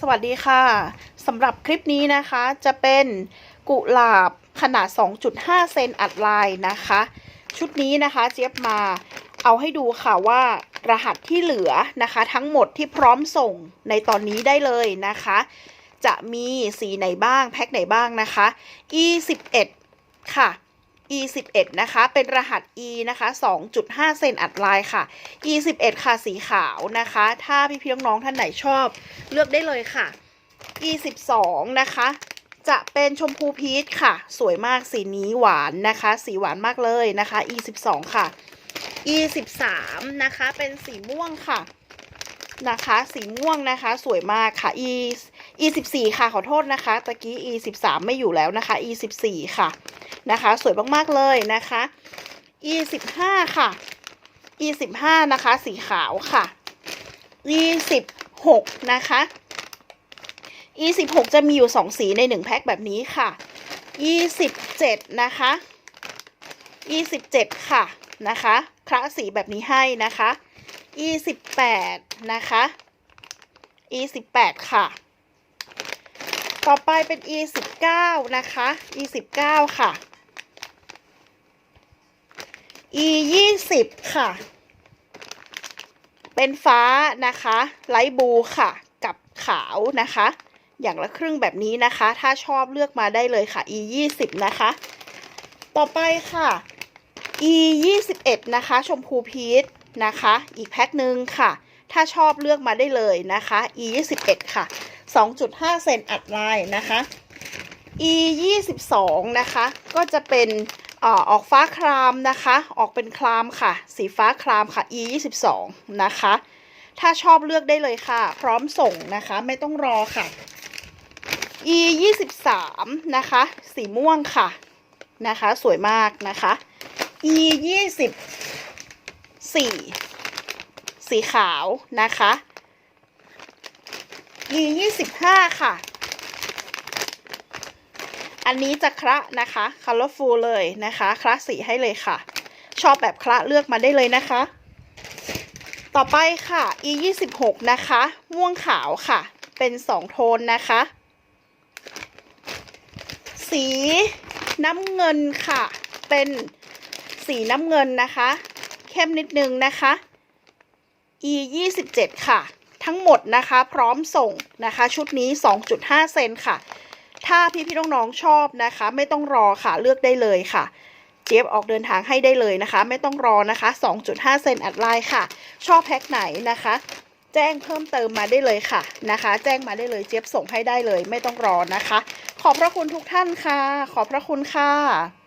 สวัสดีค่ะสำหรับคลิปนี้นะคะจะเป็นกุหลาบขนาด 2.5 เซนอัดลายนะคะ ชุดนี้นะคะเจี๊ยบมาเอาให้ดูค่ะว่ารหัสที่เหลือนะคะ ทั้งหมดที่พร้อมส่งในตอนนี้ได้เลยนะคะ จะมีสีไหนบ้างแพ็คไหนบ้างนะคะ e 11 ค่ะ e 11 นะคะ เป็นรหัส e นะคะ 2.5 เซนอัดลายค่ะ e 11 ค่ะ สีขาวนะคะ ถ้าพี่พี่น้องๆท่านไหนชอบ เลือกได้เลยค่ะ e 12 นะคะ จะเป็นชมพูพีชค่ะ สวยมาก สีนี้หวานนะคะ สีหวานมากเลยนะคะ e 12 ค่ะ e 13 นะคะ เป็นสีม่วงค่ะ นะคะ สีม่วงนะคะ สวยมากค่ะ e e 14 ค่ะ ขอโทษนะคะ ตะกี้ e 13 ไม่อยู่แล้วนะคะ e 14 ค่ะ นะคะ สวยมากๆเลยนะคะ e 15ค่ะ e 15นะคะ สีขาวค่ะ e 16นะคะ e 16จะมีอยู่2สีใน1แพ็คแบบนี้ค่ะ e 17นะคะ e 17ค่ะนะคะคละสีแบบนี้ให้นะคะ e 18นะคะ e 18ค่ะ ต่อไปเป็น e 19นะคะ e 19ค่ะ e 20ค่ะ เป็นฟ้านะคะไลท์บูค่ะ กับขาวนะคะ อย่างละครึ่งแบบนี้นะคะ ถ้าชอบเลือกมาได้เลยค่ะ e 20นะคะ ต่อไปค่ะ e 21นะคะ ชมพูพีชนะคะ อีกแพ็คหนึ่งค่ะ ถ้าชอบเลือกมาได้เลยนะคะ e 21ค่ะ2.5เซนอัดลายนะคะ e 22นะคะ ก็จะเป็น อออกฟ้าครามนะคะ ออกเป็นครามค่ะ สีฟ้าครามค่ะ e 22นะคะ ถ้าชอบเลือกได้เลยค่ะ พร้อมส่งนะคะ ไม่ต้องรอค่ะ e 23นะคะ สีม่วงค่ะนะคะ สวยมากนะคะ e 24สีขาวนะคะ e 25ค่ะ อันนี้จะคละนะคะ colorful เลยนะคะคละสีให้เลยค่ะ ชอบแบบคละเลือกมาได้เลยนะคะ ต่อไปค่ะ e 26นะคะ ม่วงขาวค่ะ เป็นสองโทนนะคะ สีน้ำเงินค่ะ เป็นสีน้ำเงินนะคะ เข้มนิดนึงนะคะ e 27ค่ะ ทั้งหมดนะคะ พร้อมส่งนะคะ ชุดนี้ 2.5 เซนค่ะ ถ้าพี่พี่น้องๆชอบนะคะ ไม่ต้องรอค่ะเลือกได้เลยค่ะเจี๊ยบออกเดินทางให้ได้เลยนะคะ ไม่ต้องรอนะคะ 2.5 เซนอัดลายค่ะ ชอบแพ็คไหนนะคะ แจ้งเพิ่มเติมมาได้เลยค่ะนะคะ แจ้งมาได้เลยเจี๊ยบส่งให้ได้เลย ไม่ต้องรอนะคะ ขอบพระคุณทุกท่านค่ะ ขอบพระคุณค่ะ